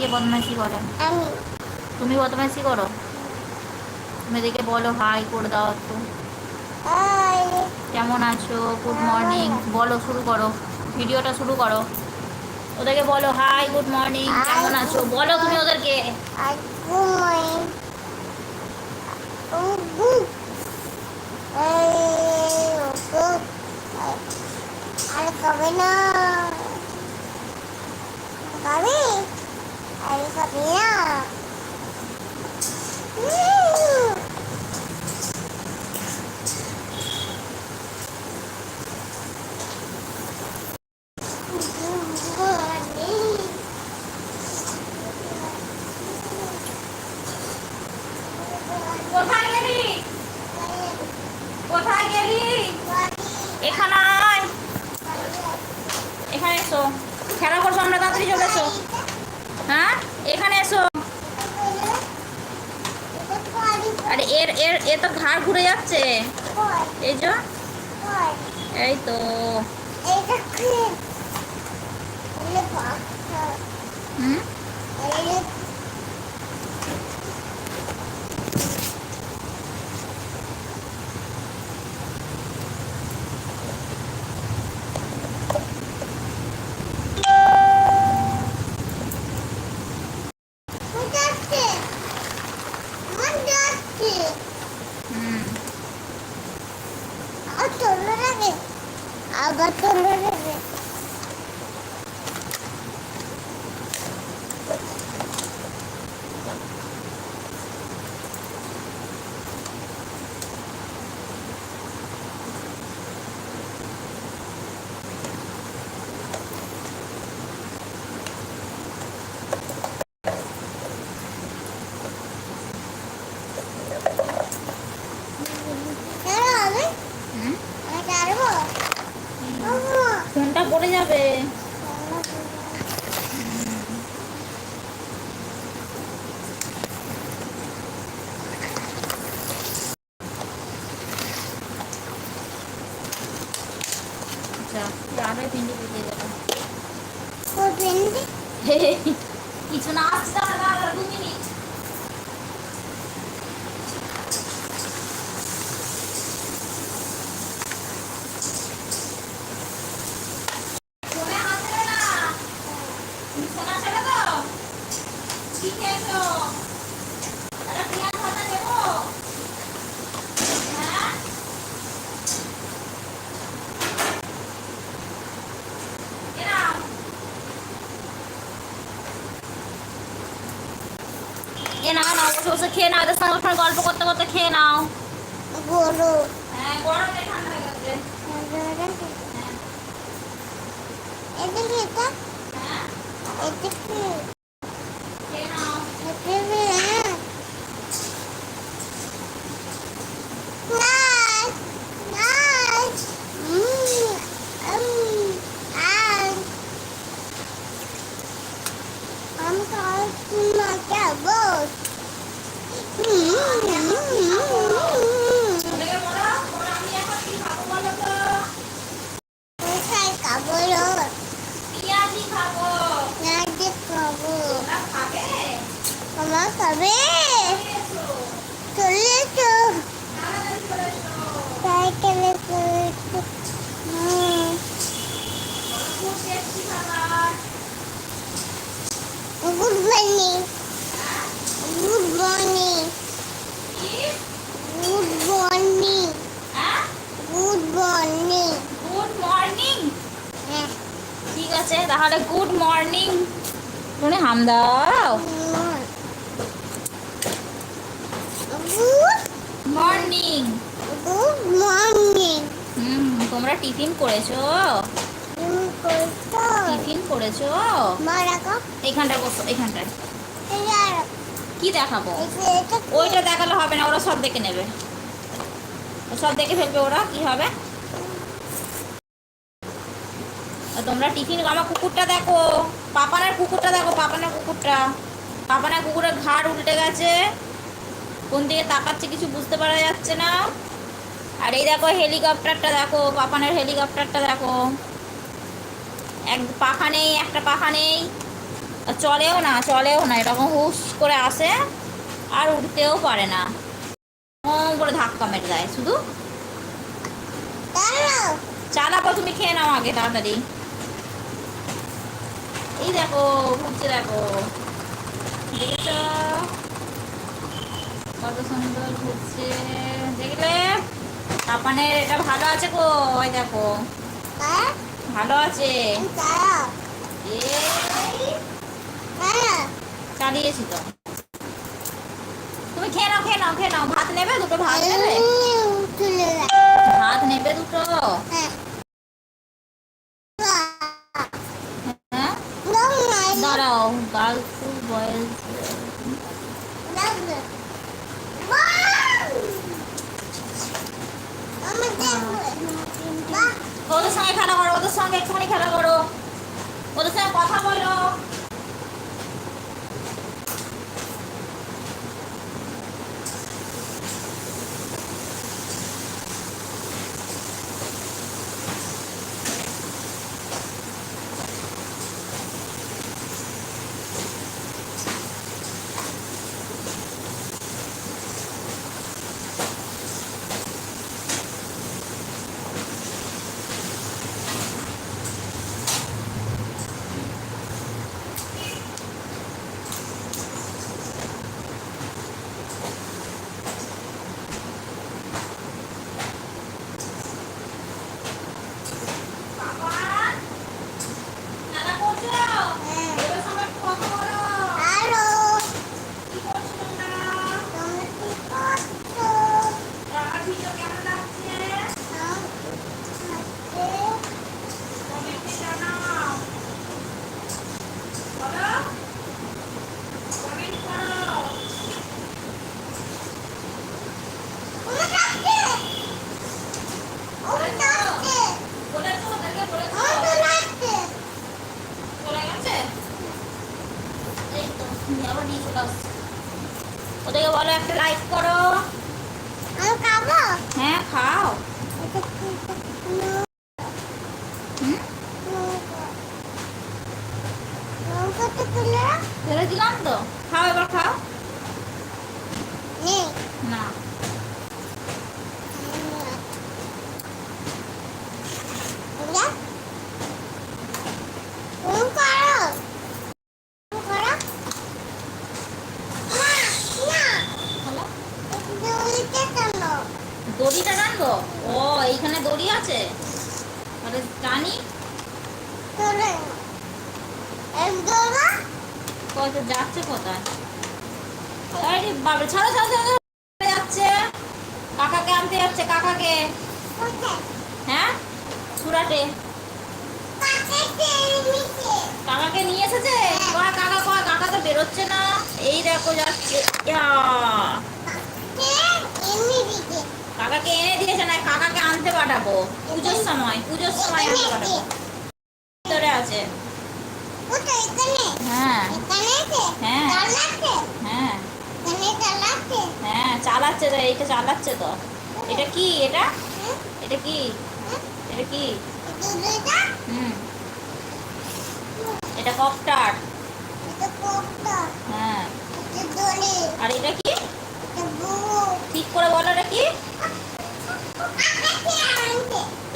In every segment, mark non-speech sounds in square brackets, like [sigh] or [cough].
কে বদমাইশি করে? আমি। তুমি বদমাইশি করো। তুমি এদিকে বলো হাই করে দাও একটু। কেমন আছো? গুড মর্নিং বলো শুরু করো। ভিডিওটা শুরু করো। ওদেরকে বলো হাই গুড মর্নিং কেমন আছো? বলো তুমি ওদেরকে। আর কবে না? কবে? আর কবে না উম। কোথায় গেলি কোথায় গেলি এখানে আয় এখানে এসো খেলা করছ আমরা তাড়াতাড়ি চলে এসো হ্যাঁ এখানে এসো আরে এর এর এ তো ঘাড় ঘুরে যাচ্ছে। এই যে। এই তো। হুম? হুম? আবার তোমরা দেবে কেন আমি হুম আমি পারব আম্মা পড়ে যাবে আচ্ছা ভিন্ডি বুঝিয়ে দেবো। [laughs] কিছু না আসছে দাঁড়া, দাঁড়া, দু মিনিট ফোনে হাত দেবে না। তুমি সোনা ছেড়ে দাও। ঠিক আছে। একটা পেঁয়াজ ভাজা দেবো? হ্যাঁ? এ নাও। এ নাও নাও বসে বসে খেয়ে নাও এদের সঙ্গে ওখানে গল্প করতে করতে খেয়ে নাও। গরু হ্যাঁ গরমে ঠান্ডা হয়ে গেছে। এটা হ্যাঁ। Nice boat. ঠিক আছে তাহলে গুড মর্নিং শুনে হাম দাও। মর্নিং গুড মর্নিং হুম তোমরা টিফিন করেছ? টিফিন করেছ? এখানটায় বসো এখানটায়। কি দেখাবো? ওইটা দেখালে হবে না ওরা সব দেখে নেবে। সব দেখে ফেলবে ওরা কি হবে? তোমরা টিফিন আমার কুকুরটা দেখো। পাপানের কুকুরটা দেখো পাপানের কুকুরটা। পাপানের কুকুরের ঘাড় উল্টে গেছে। কোন দিকে তাকাচ্ছে কিছু বুঝতে পারা যাচ্ছে না। আর এই দেখো হেলিকপ্টারটা দেখো পাপানের হেলিকপ্টারটা দেখো। এক পাখা নেই একটা পাখা নেই আর চলেও না চলেও না এরকম হুস করে আসে আর উঠতেও পারে না। করে ধাক্কা মেরে দেয় শুধু। চালাবো তুমি খেয়ে নাও আগে তাড়াতাড়ি। এই দেখো ঘুরছে দেখো। দেখেছ? কত সুন্দর ঘুরছে। দেখলে? পাপানের এটা ভালো আছে গো ওই দেখো। হ্যাঁ ভালো আছে। চালিয়েছি তো। তুমি খেয়ে নাও খেয়ে নাও খেয়ে নাও। ভাত নেবে? দুটো ভাত নেবে? ভাত নেবে দুটো? হ্যাঁ। দাঁড়াও boys. ওদের সঙ্গে খেলা করো ওদের সঙ্গে একটুখানি খেলা করো ওদের সঙ্গে কথা বলো বাবা, খেলা করছ? ওদের সঙ্গে একটু কথা বলো। কি করছ তোমরা? আমার ভিডিও কেমন লাগছে? কমেন্টে জানাও। বলো। কমেন্ট করো। বলেছ ওদেরকে বলেছ? চলে গেছে? এই তো, তুমি আবার নিয়ে চলে আসছো। ওদেরকে বলো একটা লাইক করো হ্যাঁ খাও হুম ফেলে দিলাম তো খাও এবার খাও। না। আরে বাবা। যাচ্ছে। হ্যাঁ? কাকাকে নিয়ে এসেছে? কাকা, কয়, কাকা তো বেরোচ্ছে না। এই দেখো যাচ্ছে। কাকাকে এনে দিয়েছে না, কাকাকে আনতে পাঠাবো। পুজোর সময় পুজোর সময় আনতে পাঠাবো। ভিতরে আছে। হ্যাঁ। হ্যাঁ। হ্যাঁ। হ্যাঁ চালাচ্ছে তো এইটা চালাচ্ছে তো। এটা কি এটা? এটা কি? এটা কি? হুম। এটা কপ্টার। হ্যাঁ। আর এটা কি? ঠিক করে বলো এটা কি?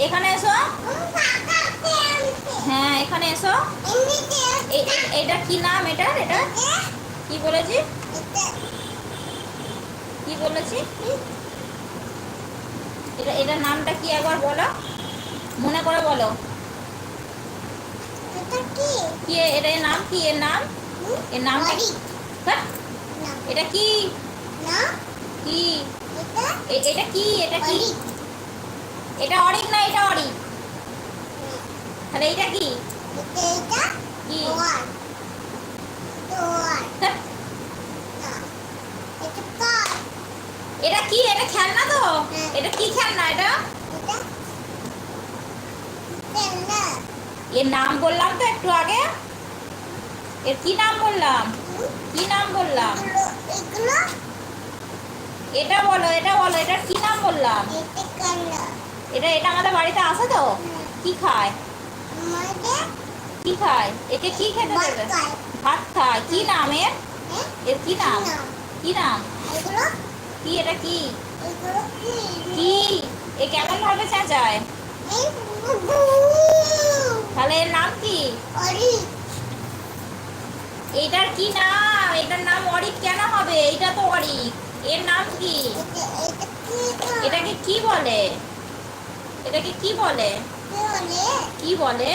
এখানে এসো। হ্যাঁ এখানে এসো। এটা কি নাম এটা? এটা? কি বলেছি? কি বলেছি? এটা এটার নামটা কি একবার বলো? মনে করে বলো। কি এটা এর নাম কি? এর নাম? এর নামটা কি? হ্যাঁ? এটা কি? কি? এটা কি? এটা কি? এটা অরিক না এটা অরিক? তাহলে এটা কি? এটা কি? হ্যাঁ? এটা কি? এটা খেলনা তো? হ্যাঁ। এটা কি খেলনা এটা? এর নাম বললাম তো একটু আগে। এর কি নাম বললাম? কি নাম বললাম? এটা বলো এটা বলো এটার কি নাম বললাম? এটা এটা আমাদের বাড়িতে আসে তো? কি খায়? কি খায়? একে কি খেতে দেবে? ভাত খায়। কি নাম এর? হ্যাঁ? এর কি নাম? কি নাম? কি এটা কি? কি? এ কেমন ভাবে চেঁচায় তাহলে এর নাম কি? এটার কি নাম? এটার নাম অরিক কেন হবে? এটা তো অরিক এর নাম কি? এটাকে কি বলে? এটাকে কি বলে? কি বলে?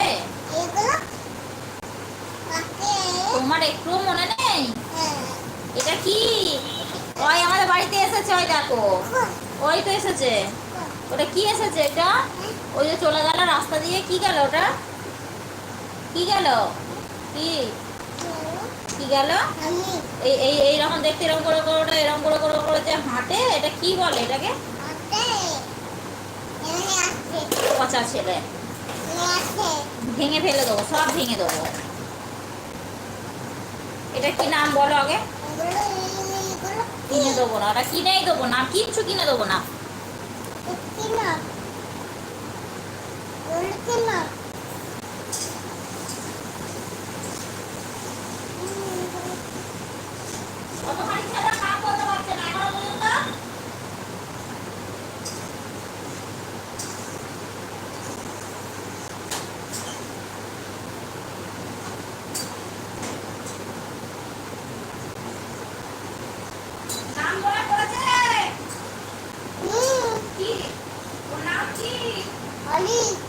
তোমার একটু মনে নেই? এটা কি? ওই আমাদের বাড়িতে এসেছে, ওই দেখো। ওই তো এসেছে। ওটা কি এসেছে এটা? ওই যে চলে গেল রাস্তা দিয়ে, কি গেল ওটা? কি গেল? কি? কি গেল? এই এই এইরকম দেখতে এরকম করে করে ওটা এরকম করে করে করে যে হাঁটে, এটা কি বলে এটাকে? পচা ছেলে। ভেঙে ফেলে দেবো, সব ভেঙে দেবো। এটা কি নাম বলো আগে? কিনে দেবো না, ওটা কিনেই দেবো না, কিচ্ছু কিনে দেবো না। Alis!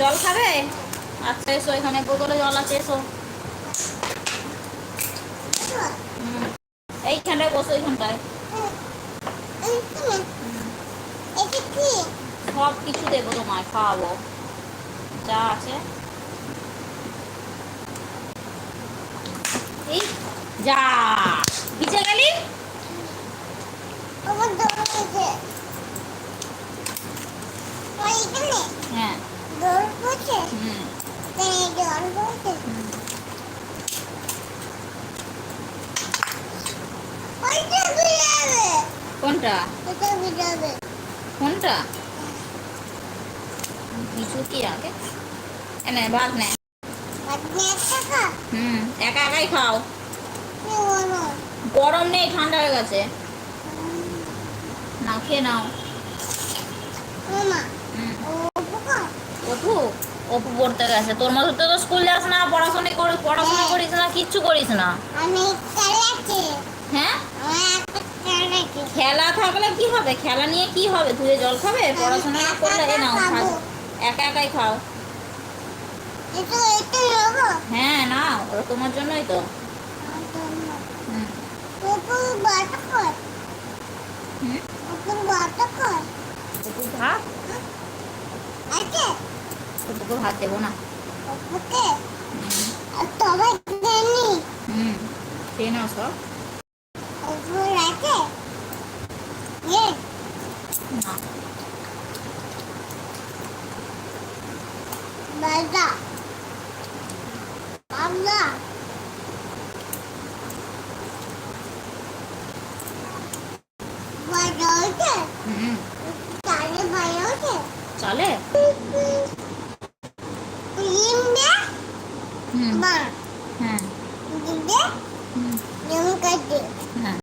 জল খাবে? আচ্ছা এসো এখানে বোতলে জল আছে এসো হুম। এইখানটায় বসো সব কিছু দেবো তোমায় খাওয়াবো। যা আছে। এই যা। ভিজে গেলি? হ্যাঁ। হুম তাই জল পড়ছে হুম। ওইটা ভিজাবে কোনটা? কোনটা? কিছু কি আগে এনে ভাত নে। আপনি একটা খা হুম একা একাই খাও। গরম নেই ঠান্ডা হয়ে গেছে। নাও খেয়ে নাও। ও অপু পড়তে গেছে। তোর মতো তো স্কুল যাস না পড়াশোনা করিস পড়াশোনা করিস না কিচ্ছু করিস না। হ্যাঁ? খেলা থাকলে কি হবে? খেলা নিয়ে কি হবে? ধুয়ে জল খাবে? পড়াশোনা না করলে এ নাও খাও। একা একাই খাও। হ্যাঁ নাও। ওরা তোমার জন্যই তো। ভাত দেবো না। আর হুম। খেয়ে নাও সব। না বাজা